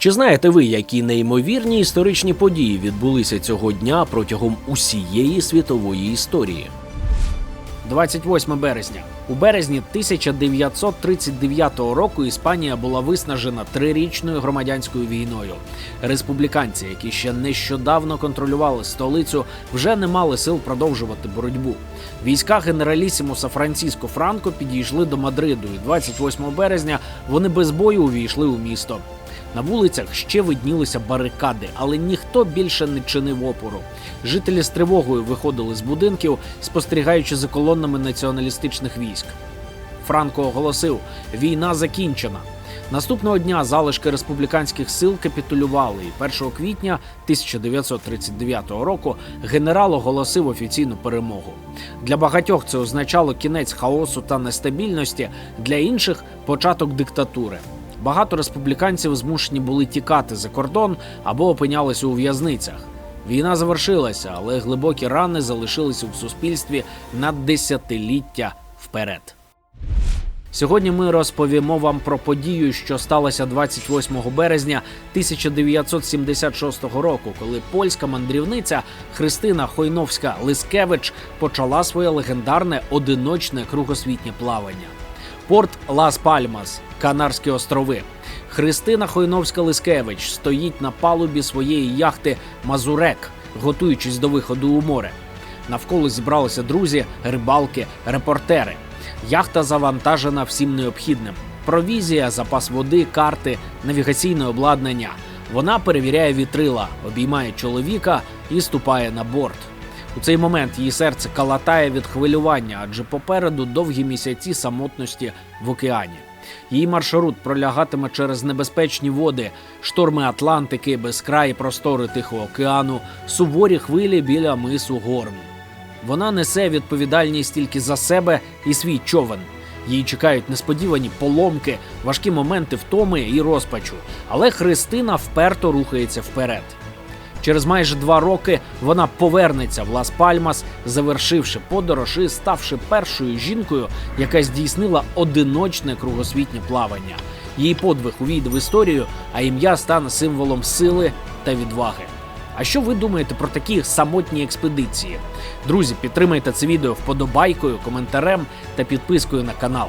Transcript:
Чи знаєте ви, які неймовірні історичні події відбулися цього дня протягом усієї світової історії? 28 березня. У березні 1939 року Іспанія була виснажена трирічною громадянською війною. Республіканці, які ще нещодавно контролювали столицю, вже не мали сил продовжувати боротьбу. Війська генералісімуса Франциско Франко підійшли до Мадриду, і 28 березня вони без бою увійшли у місто. На вулицях ще виднілися барикади, але ніхто більше не чинив опору. Жителі з тривогою виходили з будинків, спостерігаючи за колоннами націоналістичних військ. Франко оголосив: війна закінчена. Наступного дня залишки республіканських сил капітулювали, і 1 квітня 1939 року генерал оголосив офіційну перемогу. Для багатьох це означало кінець хаосу та нестабільності, для інших початок диктатури. Багато республіканців змушені були тікати за кордон або опинялися у в'язницях. Війна завершилася, але глибокі рани залишилися в суспільстві на десятиліття вперед. Сьогодні ми розповімо вам про подію, що сталося 28 березня 1976 року, коли польська мандрівниця Христина Хойновська Лискевич почала своє легендарне одиночне кругосвітнє плавання. Порт Лас Пальмас, Канарські острови. Христина Хойновська Лискевич стоїть на палубі своєї яхти Мазурек, готуючись до виходу у море. Навколо зібралися друзі, рибалки, репортери. Яхта завантажена всім необхідним: провізія, запас води, карти, навігаційне обладнання. Вона перевіряє вітрила, обіймає чоловіка і ступає на борт. У цей момент її серце калатає від хвилювання, адже попереду довгі місяці самотності в океані. Її маршрут пролягатиме через небезпечні води, шторми Атлантики, безкраї простори Тихого океану, суворі хвилі біля мису Горн. Вона несе відповідальність тільки за себе і свій човен. Її чекають несподівані поломки, важкі моменти втоми і розпачу. Але Христина вперто рухається вперед. Через майже два роки вона повернеться в Лас Пальмас, завершивши подорож і ставши першою жінкою, яка здійснила одиночне кругосвітнє плавання. Її подвиг увійде в історію, а ім'я стане символом сили та відваги. А що ви думаєте про такі самотні експедиції? Друзі, підтримайте це відео вподобайкою, коментарем та підпискою на канал.